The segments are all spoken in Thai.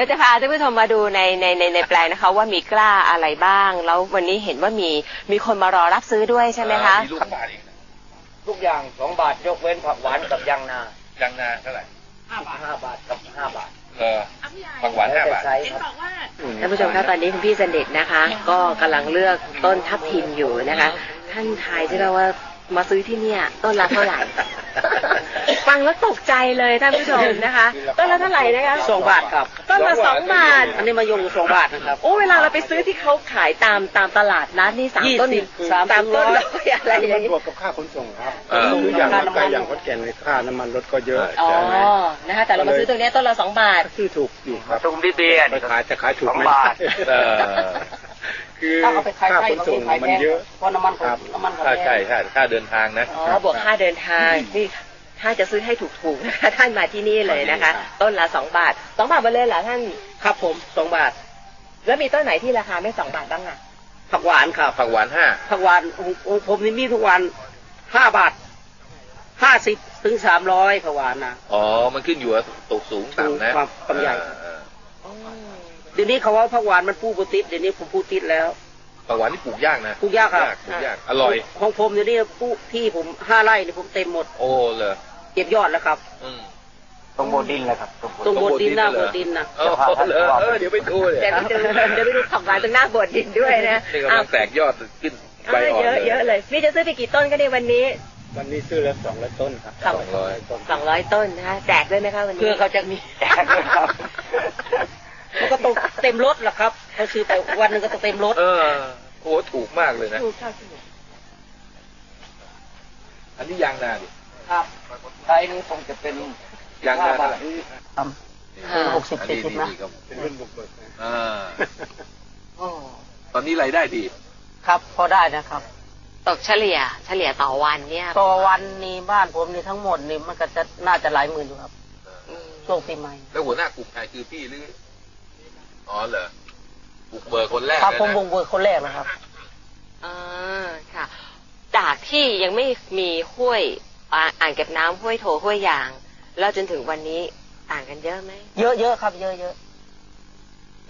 ดี๋ยวจะพาท่านผู้ชมมาดูในในในในแปลงนะคะ ว่ามีกล้าอะไรบ้าง แล้ววันนี้เห็นว่ามีมีคนมารอรับซื้อด้วยใช่ไหมคะ มีลูกบาทเองนะทุกอย่างสองบาทยกเว้นผักหวานกับยางนายังนาเท่าไหร่ห้าบาทห้าบาทกับห้าบาทเออผักหวานห้าบาทแล้วแต่ไซส์ครับท่านผู้ชมคะตอนนี้คุณพี่สนิทนะคะ ก็กำลังเลือกต้นทับทิมอยู่นะคะ ท่านทายใช่ไหมว่ามาซื้อที่เนี่ย ต้นละเท่าไหร่ ฟังแล้วตกใจเลยท่านผู้ชมนะคะต้นละเท่าไหร่นะคะสองบาทครับต้นละสองบาทอันนี้มายงสองบาทนะครับโอ้เวลาเราไปซื้อที่เขาขายตามตามตลาดนัดนี่สามต้นยี่สิบสามสามต้นร้อยร้อยอะไรอย่างมันนี้บวกกับค่าขนส่งครับเออคืออย่างค่าเราน้ำมันไปอย่างขอนแก่นในค่าน้ำมันรถก็เยอะอ๋อใช่ไหมนะคะแต่เรามาซื้อตรงเนี้ยต้นละสองบาทซื้อถูกอยู่ครับตุ่มดีๆไปขายจะขายถูกสองไหมบาทเออคือถ้าเอาไปขายค่าไข่ขนบางส่ทีงขายมัแพนงเยอะเพราะน้ำมันครับน้ำมันเขาค่าแพใช่งค่าค่าเดินทางนะอ๋อบวกค่าเดินทางนี่ ถ้าจะซื้อให้ถูกๆนะคะท่านมาที่นี่เลยนะคะ ต้นละสองบาทสองบาทมาเลยเหรอท่านครับผมสองบาท แล้วมีต้นไหนที่ราคาไม่สองบาทบ้างอะผักหวานครับผักหวานห้าผักหวานของของผมนี่มีทุกวันห้าบาทห้าสิบถึงสามร้อยผักหวานนะอ๋อ มันขึ้นอยู่กับตกสูงต่ำนะความความใหญ่เออเออเดี๋ยวนี้เขาว่าผักหวานมันปูปติดเดี๋ยวนี้ผมปูติดแล้วผักหวานนี่ปลูกยากนะปลูกยากครับปลูกยากอร่อย ของผมเดี๋ยวนี้ปลูกที่ผมห้าไร่นี่ผมเต็มหมด โอ้เลย เก็บยอดแล้วครับ อืมตรงโบนดินเลยครับตรงโบนตรงบนดินหน้าตรงบบนนดิดินนนะเออเออเออเดี๋ยวไปดูเลยเดี๋ยวไปดูเดี๋ยวไปดูผักหวานตรงหน้าโบสถ์ดินด้วยนะนี่กำลังแตกยอดขึ้นใบเอาอ่อนเยอะเยอะเลยนี่จะซื้อไปกี่ต้นก็ในวันนี้วันนี้ซื้อแล้วสองร้อยต้นครับสองร้อย ต้นสองร้อยต้นนะคะแจกด้วยไหมคะวันนี้เพื่อเขาจะมีแจกด้วยครับ มันก็ต้องเต็มรถแหละครับเขาซื้อไปวันหนึงก็ต้องเต็มรถเออโอ้ถูกมากเลยนะ ถูกค่ะถูกอันนี้ยางนาดิ ครับไซส์นี้คงจะเป็นยางนาเท่าไหร่ครับเป็นหกสิบอันเจ็ดนี้สิบนะดีๆครับเป็นรุ่นบุกเบิกนะอ่าอ๋อตอนนี้รายได้ดี ครับพอได้นะครับ ตกเฉลี่ย เฉลี่ยต่อวันเนี่ย ต่อวันนี้บ้านผมนี่ทั้งหมดนี่มันก็จะน่าจะหลายหมื่นอยู่ครับอืมช่วงปีใหม่ แล้วหัวหน้ากลุ่มใครคือพี่หรืออ๋อเหรอบุกเบิกคนแรกครับเลยผมนะวงเวิร์คนแรกนะครับอ่าค่ะ จากที่ยังไม่มีห้วย อ่าอ่างเก็บน้ำห้วยโถห้วยยาง แล้วจนถึงวันนี้ต่างกันเยอะไหมเยอะเยอะครับ เยอะเยอะ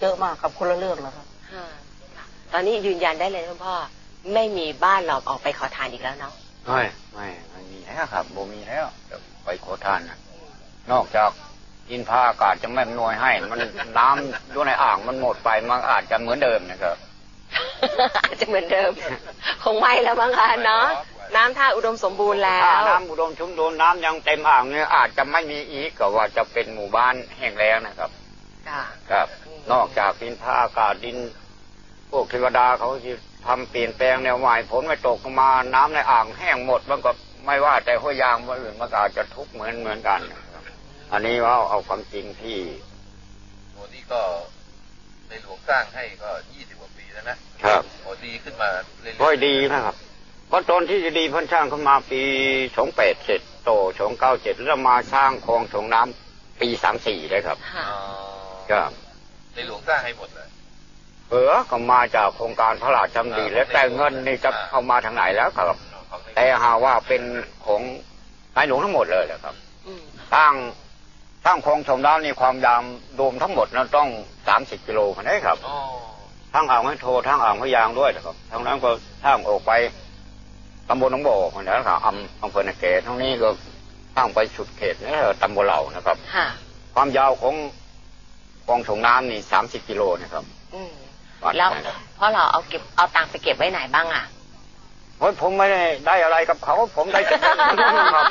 เยอะมากครับคนละเรื่องแล้วครับค่ะค่ะตอนนี้ยืนยันได้เลยท่านพ่อ ไม่มีบ้านเราออกไปขอทานอีกแล้วเนาะไม่ไม่ไม่มีแล้วครับบ่มีแล้วไปขอทานนะนอกจากกินผ้าอากาศจะไม่อำนวยให้ มันน้ำด้วยในอ่างมันหมดไปมันอาจจะเหมือนเดิมนะครับอาจจะเหมือนเดิม คงไม่แล้วมั้งคะเนาะ น้ำท่าอุดมสมบูรณ์แล้วถ้าน้ำอุดมชุ่มโดนน้ำยังเต็มอ่างเนี่ยอาจจะไม่มีอีกก็ว่าจะเป็นหมู่บ้านแห้งแล้งนะครับ ค่ะ ครับ นอกจากดินผ้าอากาศดิน พวกเทวดาเขาจะทำเปลี่ยนแปลงแนวใหม่ฝนไม่ตกลงมาน้ำในอ่างแห้งหมดมันก็ไม่ว่าแต่ห้วยยางว่าอื่นมันก็อาจจะทุกข์เหมือนเหมือนกันนะครับอันนี้ว่าเอาความจริงที่โอ้นี่ก็ในหลวงสร้างให้ก็ยี่สิบกว่าปีแล้วนะครับโอ้ดีขึ้นมาเรื่อยๆก็ดีนะครับ เพราะตอนที่จะดีเพันช่างเข้ามาปีสองแปดเสร็จโตสองเก้าเจ็ดแล้วมาสร้างคลองส่งน้ำปีสามสี่เลยครับค่ะอ๋อครับในหลวงสร้างให้หมดเลยเออก็มาจากโครงการพระราชดำริแล้วแต่เงินนี่จะเข้ามาทางไหนแล้วครับ แต่หาว่าเป็นของนายหลวงทั้งหมดเลยนะครับอืมตั้งตั้งคลองส่งน้ำนี่ความยาวโดมทั้งหมดนั้นต้องสามสิบกิโลคนนี้ครับอ๋อทั้งอ่างให้โทรทั้งอ่างพยางด้วยนะครับทั้งนั้นก็ทั้งออกไป ตำบลหนองบ่อคนนั้นครับอำอำเภอนาเกตทั้งนี้ก็ทั้งไปสุดเขตนี่ตำบลเหล่านะครับค่ะความยาวของคลองส่งน้ำนี่สามสิบกิโลนะครับอืมวัดแล้วไปนะเพราะเราเอาเก็บเอาตังค์ไปเก็บไว้ไหนบ้างอะโอ้ยผมไม่ได้ได้อะไรกับเขา ผมได้แต่ครับ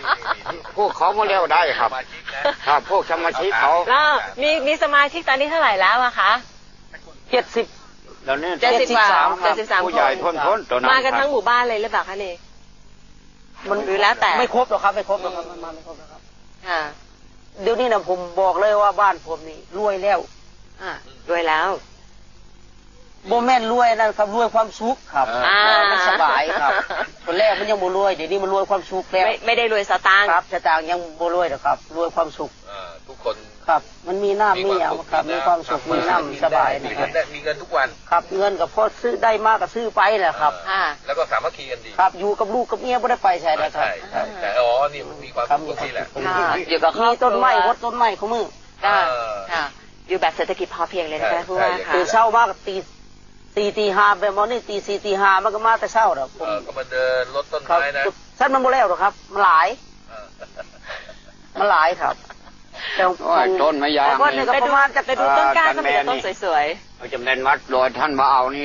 พวกเขามาเรียกได้ครับสมาชิกนะครับพวกสมาชิกเขาแล้วมีมีสมาชิกตอนนี้เท่าไหร่แล้วอะคะเจ็ดสิบ เดี๋ยวนี้เจ็ดสิบสามครับเจ็ดสิบสามผู้ใหญ่คนพ้นพ้นตัวนั้นมากันครับทั้งหมู่บ้านเลยหรือเปล่าคะนี่ทมันหรือแล้วแต่ไม่ครบหรอกครับ ไม่ครบหรอกครับมันมาไม่ครบหรอกครับค่ะเดี๋ยวนี้นะผมบอกเลยว่าบ้านผมนี่รวยแล้วอะรวยแล้วโบแม่นรวยนะครับรวยความสุขครับอ่ามันสบายครับคนแรกมันยังบ่รวยเดี๋ยวนี้มันรวยความสุขแล้วไม่ไม่ได้รวยสตางค์ครับสตางค์ยังบ่รวยหรอกครับรวยความสุขอ่า ทุกคนครับ มันมีน้ำมีอย่างครับ มีความสุขมีน้ำสบายมีนะคเงิรับนได้มีเงินทุกวันครับเงินกับพ่อซื้อได้มากก็ซื้อไปแหละครับค่ะแล้วก็สามัคคีกันดีครับอยู่กับลูกกับเมียไม่ได้ไปใช่ไหมครับ ใช่ใช่แต่อ๋อนี่มันมีความครับสุขตรงนี้แหละ ค่ะอยู่กับครอบมีครัว ต้นไม้รดต้นไม้เขามือค่ะเออค่ะ อยู่แบบเศรษฐกิจพอเพียงเลยนะคะใช่ผู้ว่าใช่ ค่ะ ตื่นเช้ามากตีตีตีห้าแบบมอนี่ตีสี่ตีห้ามันก็มาแต่เช้าหรอกผมเออก็มาเดินรถต้นครับไม้นะสั้นมันโมแล้วหรอกครับมันหลายเออมันหลายครับ แต่โอ้ยต้นไม้ยางแต่ก้อนหนึงก็ประมาณจะไปดูต้นกล้าก็มีแต่ต้นสวยเขาจะเป็นวัดโดยท่านมาเอานี่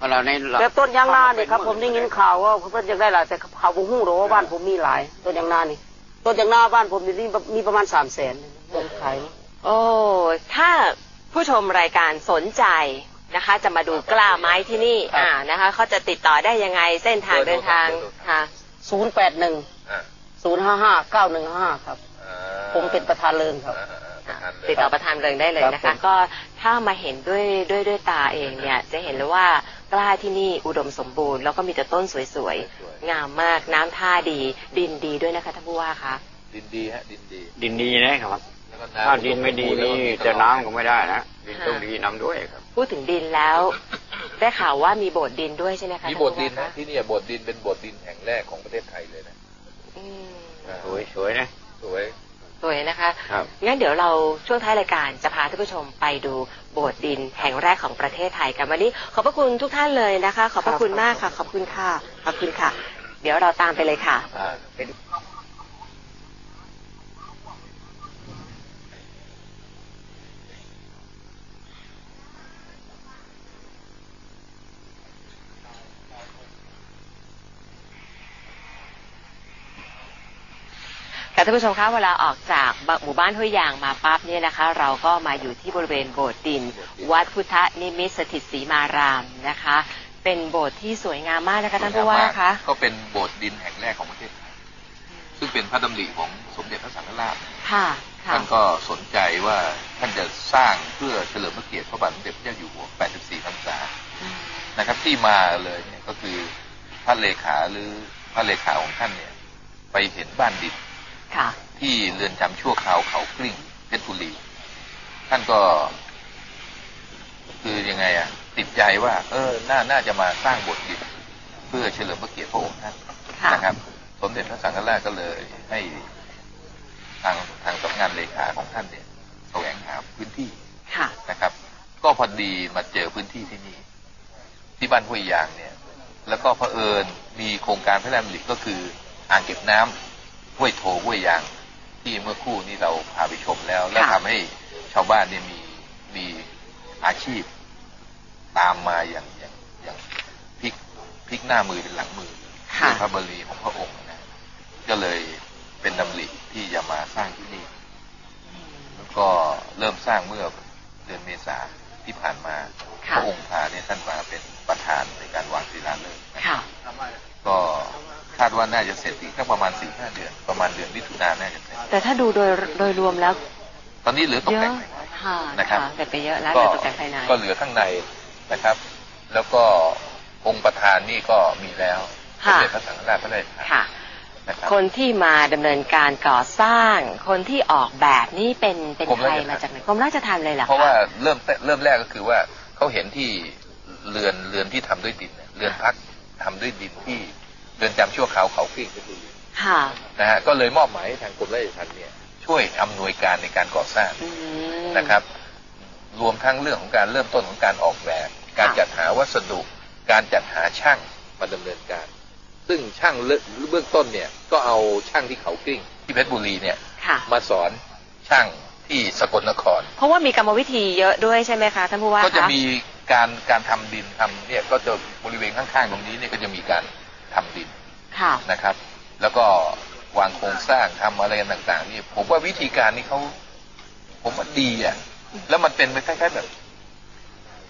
อะไรนี่ละแบบต้นยางนาเนี่ยครับ ผมได้ยินข่าวว่าเพิ่นอยากได้หลายแต่ข่าวบุหูหรอกว่าบ้านผมมีหลายต้นยางนานี่ต้นยางนาบ้านผมนี่มีประมาณสามแสนต้นขายๆโอ้ถ้าผู้ชมรายการสนใจนะคะ จะมาดูกล้าไม้ที่นี่ อ่านะคะเขาจะติดต่อได้ยังไงเส้นทางเดินทางค่ะศูนย์แปดหนึ่งอะศูนย์ห้าห้าเก้าหนึ่งห้าครับอ่า ผมเป็นประธานเริงครับอ่าอ่าประธานเลยติดต่อประธานเริงได้เลยนะครัคะบผมก็ถ้ามาเห็นด้วยด้วยด้วยตาเองเนี่ย จะเห็นเลยว่ากล้าที่นี่อุดมสมบูรณ์แล้วก็มีแต่ต้นสวยๆ งามมากน้ำท่าดี ดินดีด้วยนะคะท่านผู้ว่าคะดินดีฮะดินดี ดินดีนะครับแล้วก็ำถ้าดินไม่ดีนี่จะน้ำก็ไม่ได้นะดินค่ะต้องดีนำด้วยครับ พูดถึงดินแล้วได้ข่าวว่ามีโบสถ์ดินด้วยใช่ไหมคะมีโบสถ์ดินท่านะผู้ว่าคะที่เนี่ยโบสถ์ดินเป็นโบสถ์ดินแห่งแรกของประเทศไทยเลยนะอืมอ่าสวยสวยนะสวยสวย นะคะครับงั้นเดี๋ยวเราช่วงท้ายรายการจะพาท่านผู้ชมไปดูโบสถ์ดินแห่งแรกของประเทศไทยกันวันนี้ ขอบพระคุณทุกท่านเลยนะคะ ขอบพระคุณมากค่ะ ขอบคุณค่ะ ขอบคุณค่ะ เดี๋ยวเราตามไปเลยค่ะ อ่า ค่ะท่านผู้ชมคะเวลาออกจากหมู่บ้านห้วยยางมาปั๊บเนี่ยนะคะ เราก็มาอยู่ที่บริเวณโบสถ์ดิน วัดพุทธนิมิตรสถิตศรีมารามนะคะ เป็นโบสถ์ที่สวยงามมากนะคะท่านผู้ว่าคะก็เป็นโบสถ์ดินแห่งแรกของประเทศไทยซึ่งเป็นพระดำริของสมเด็จพระสังฆราชค่ะค่ะท่านก็สนใจว่าท่านจะสร้างเพื่อเฉลิมพระเกียรติพระบาทสมเด็จพระเจ้าอยู่หัว 84 พรรษาอืมนะครับ ที่มาเลยเนี่ยก็คือพระเลขาหรือพระเลขาของท่านเนี่ย ไปเห็นบ้านดินค่ะ ที่เรือนจำชั่วคราวเขากลิ้งเพชรบุรี ท่านก็ คือยังไงอะ ติดใจว่า เออน่าน่าจะมาสร้างโบทดินเพื่อเฉลิมพระเกียรติพระองค์ท่านค่ะนะครับ สมเด็จพระสังฆราชก็เลยให้ทางทางสำนักงานเลขาของท่านเนี่ยแสวงหาพื้นที่ค่ะนะครับ ก็พอดีมาเจอพื้นที่ที่นี่ที่บ้านห้วยยางเนี่ย แล้วก็เผอิญมีโครงการพระราชดำริก็คืออ่างเก็บน้ำ ห้วยโถห้วยยาง ที่เมื่อครู่นี้เราพาไปชมแล้ว และค่ะทำให้ชาวบ้านเนี่ยมีมีอาชีพตามมาอย่างอย่างอย่างพลิกพลิกหน้ามือเป็นหลังมือค่ะด้วยพระบรีของพระองค์นะก็เลยเป็นดำริที่จะมาสร้างที่นี่แล้วก็เริ่มสร้างเมื่อเดือนเมษาที่ผ่านมาค่ะพระองค์พาเนี่ยท่านมาเป็นประธานในการวางศิลาฤกษ์นะค่ะก็ คาดว่าน่าจะเสร็จอีกสักประมาณสี่ห้าเดือน ประมาณเดือนมิถุนายนน่าจะเสร็จ แต่ถ้าดูโดยโดยรวมแล้ว ตอนนี้เหลือตกเยแต่อะงภายในค่ะนะครับค่ะแต่ไปเยอะแล้วก็โดยตกแต่งภายในก็เหลือข้างในนะครับ แล้วก็องค์ประธานนี่ก็มีแล้วสค่ะมเด็จพระสังฆราชพระราชทานค่ะนะครับคนที่มาดำเนินการก่อสร้าง คนที่ออกแบบนี่เป็นเป็นกรมใครราชทัณฑ์มาจากไหนกรมราชทัณฑ์เลยเหรอคะเพราะว่าเริ่มเริ่มแรกก็คือว่าเขาเห็นที่เรือนเรือนที่ทำด้วยดินเนี่ยเรือนพักทำด้วยดินที่ เรือนจำชั่วคราวเขาคลิ้งเพชรบุรีค่ะนะฮะก็เลยมอบหมายให้ทางกรมราชทัณฑ์เนี่ย ช่วยอำนวยการในการก่อสร้างอืมนะครับ รวมทั้งเรื่องของการเริ่มต้นของการออกแบบ การค่ะจัดหาวัสดุ การจัดหาช่างมาดำเนินการ ซึ่งช่างเริ่มเบื้องต้นเนี่ย ก็เอาช่างที่เขากลิ้งที่เพชรบุรีเนี่ยค่ะมาสอนช่างที่สกลนคร เพราะว่ามีกรรมวิธีเยอะด้วยใช่ไหมคะท่านผู้ว่าก็จะคะมีการการทำดินทำเนี่ยก็จะบริเวณข้างๆตรงนี้เนี่ยก็จะมีการ ทำดินค่ะนะครับ แล้วก็วางโครงสร้างทำอะไรกันต่าง ๆ นี่ ผมว่าวิธีการนี้เขาผมว่าดีอะ แล้วมันเป็นไปคล้ายๆแบบ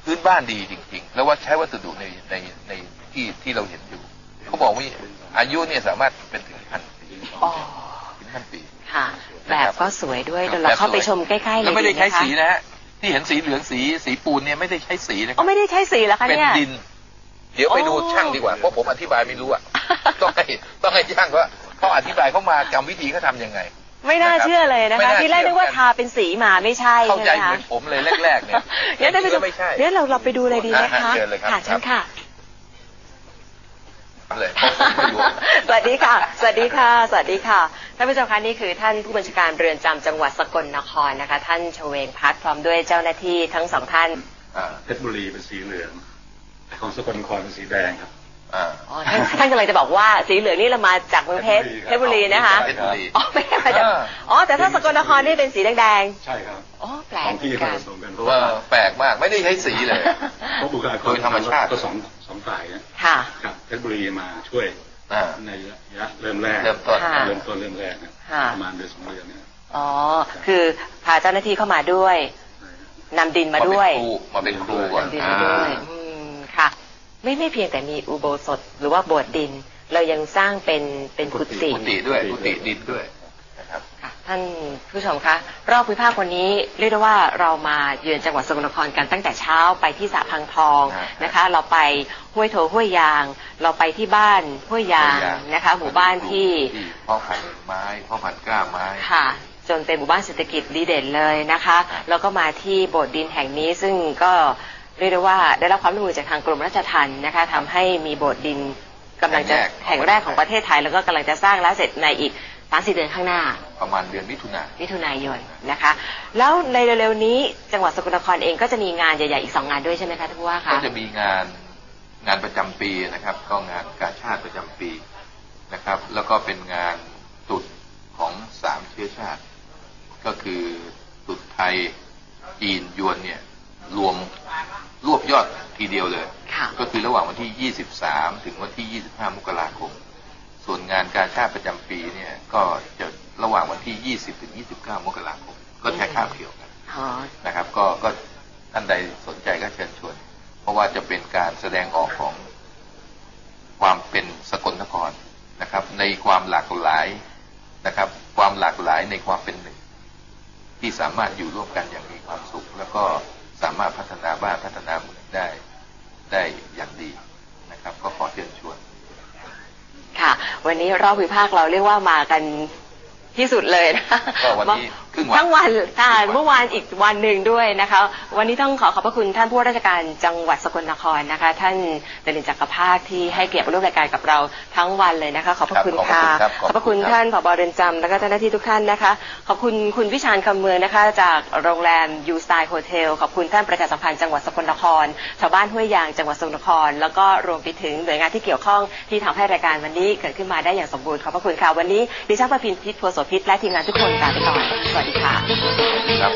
พื้นบ้านดีจริง ๆ แล้วว่าใช้วัสดุในในในที่ที่เราเห็นอยู่เขาบอกว่าอายุเนี่ยสามารถเป็นถึงพันปีอ๋อถึงพันปีค่ะแบบก็สวยด้วยเดี๋ยวเราเข้าไปชมใกล้ๆเลยแล้วไม่ได้ใช้ดีหคะสีนะฮะที่เห็นสีเหลืองสีสีปูนเนี่ยไม่ได้ใช้สีนะคอ๋รัอบไม่ได้ใช้สีแล้วคะเป็นเนี่ยดิน เดี๋ยวไปดูอ๋อช่างดีกว่า เพราะผมอธิบายไม่รู้อะ ต้องให้ต้องให้ช่างว่าเขาอธิบายเขามากรรมวิธีเขาทำยังไง ไม่น่าเชื่อเลยนะไม่คะน่าที่แรกเชื่นึอกว่าทาเป็นสีมาไม่ใช่เข้าใจใช่ไหมเหคะมือนผมเลยแรกๆเนี่ยเดี๋ยวได้ไปจดูริงๆไม่ใช่เดี๋ยวเราเราไปดูเลยดีไหมอ่าคะเชิญเลยครับค่ะเชิญค่ะเลยเพราะผมไม่รู้สวัสดีค่ะ สวัสดีค่ะ สวัสดีค่ะ ท่านผู้ชมคะนี่คือท่านผู้บัญชาการเรือนจำจังหวัดสกลนครนะคะ ท่านชเวงพัฒน์พร้อมด้วยเจ้าหน้าที่ทั้งสองท่านอ่าเพชรบุรีเป็นสีเหลืองแต่ ของสกลนครเป็นสีแดงครับ อ่า อ๋อท่านท่านกำลังจะบอกว่าสีเหลืองนี่เรามาจากเมืองเพชรเพเพชชรรบุบุรีรีนะคะเพชรบุรี อ๋อไม่ได้มาจากอ่า อ๋อแต่ถ้าสกลนครนี่เป็นสีแดงใช่ครับ ๆอ๋อแปลสกองที่เหมือนผกันสมกันเพราะเอว่าอแปลกมากไม่ได้ใช้สีเลย เพราะบุคลากรโดยธรรมชาติ ก็สองสองฝ่ายนะค่ะ ครับเพชรบุรีมาช่วยอ่า ในระยะเริ่มแรกเริ่มต้น ค่ะ เริ่มต้นเริ่มแรกนะค่ะ ประมาณเดือนสองเดือนเนี่ยอ๋อคือพาเจ้าหน้าที่เข้ามาด้วยนำดินมาด้วย มาเป็นครูก่อนนำดินอ่ามาด้วย อืมค่ะ ไม่ไม่เพียงแต่มีอุโบสถหรือว่าโบสถ์ดิน เรายังสร้างเป็นเป็นกุฏิกุฏิด้วยกุฏิดินด้วยนะครับค่ะท่านผู้ชมคะรอบวิพากษ์วันนี้เรียกได้ว่าเรามาเยือนจังหวัดสกลนครกันตั้งแต่เช้าไปที่สระพังทองอ่านนะคะ เราไปห้วยโถห้วยยาง เราไปที่บ้านห้วยยางนะคะ หมู่บ้านที่พ่อพันธุ์ไม้พ่อพันธุ์กล้าไม้ค่ะจนเป็นหมู่บ้านเศรษฐกิจดีเด่นเลยนะคะครับแล้วก็มาที่โบสถ์ดินแห่งนี้ซึ่งก็ เรียกได้ว่าได้รับความร่วมมือจากทางกรมราชทัณฑ์นะคะทำให้มีโบสถ์ดินกำลังจะแห่งแรกของประเทศไทย แล้วก็กำลังจะสร้างแล้วเสร็จในอีกสามสี่เดือนข้างหน้า ประมาณเดือนมิถุนา มิถุนายนนะคะ แล้วในเร็วๆนี้จังหวัดสกลนครเองก็จะมีงานใหญ่ๆอีกสองงานด้วยใช่ไหมคะท่านผู้ว่าคะ ก็จะมีงานงานประจำปีนะครับ ก็งานกาชาติประจำปีนะครับ แล้วก็เป็นงานตรุดของสามเชื้อชาติ ก็คือตรุดไทยจีนยวนเนี่ย รวมรวบยอดทีเดียวเลยค่ะก็คือระหว่างวันที่ 23 ถึงวันที่ 25 มกราคม ส่วนงานการชาติประจำปีเนี่ยก็จะระหว่างวันที่ 20 ถึง 29 มกราคม ก็แค่ข้ามเกี่ยวกันอ๋อนะครับ ก็ก็ท่านใดสนใจก็เชิญชวน เพราะว่าจะเป็นการแสดงออกของความเป็นสกลนครนะครับ ในความหลากหลายนะครับ ความหลากหลายในความเป็นหนึ่ง ที่สามารถอยู่ร่วมกันอย่างมีความสุขแล้วก็ สามารถพัฒนาบ้านพัฒนาเมืองได้ได้อย่างดีนะครับ ก็ขอเชิญชวน ค่ะ วันนี้รอบวิพากษ์เราเรียกว่ามากันที่สุดเลยนะก็วันนี้ ครึ่งวัน ทั้งวันค่ะครึ่งวันเมื่อวานอีกวันหนึ่งด้วยนะคะ วันนี้ต้องขอขอบพระคุณท่านผู้ว่าราชการจังหวัดสกลนครนะคะ ท่านเดลินจักรภาคที่ให้เกียรติมาร่วมรายการกับเราทั้งวันเลยนะคะ ขอบพระคุณครับค่ะขอบคุณครับขอบพระคุณขอบคุณครับ ท่านผบเรือนจำแล้วก็เจ้าหน้าที่ทุกท่านนะคะ ขอบคุณคุณวิชาญคำเมืองนะคะ จากโรงแรมยูสไตล์โฮเทลขอบคุณท่านประชาสัมพันธ์จังหวัดสกลนคร ชาวบ้านห้วยยางจังหวัดสกลนคร แล้วก็รวมไปถึงหน่วยงานที่เกี่ยวข้องที่ทำให้รายการวันนี้เกิดขึ้นมาได้อย่างสมบูรณ์ขอบพระคุณค่ะวันนี้ดิฉันประพินพิษพัวโสพิษและทีมงานทุกคนลาไปก่อนสวัสดีค่ะครับ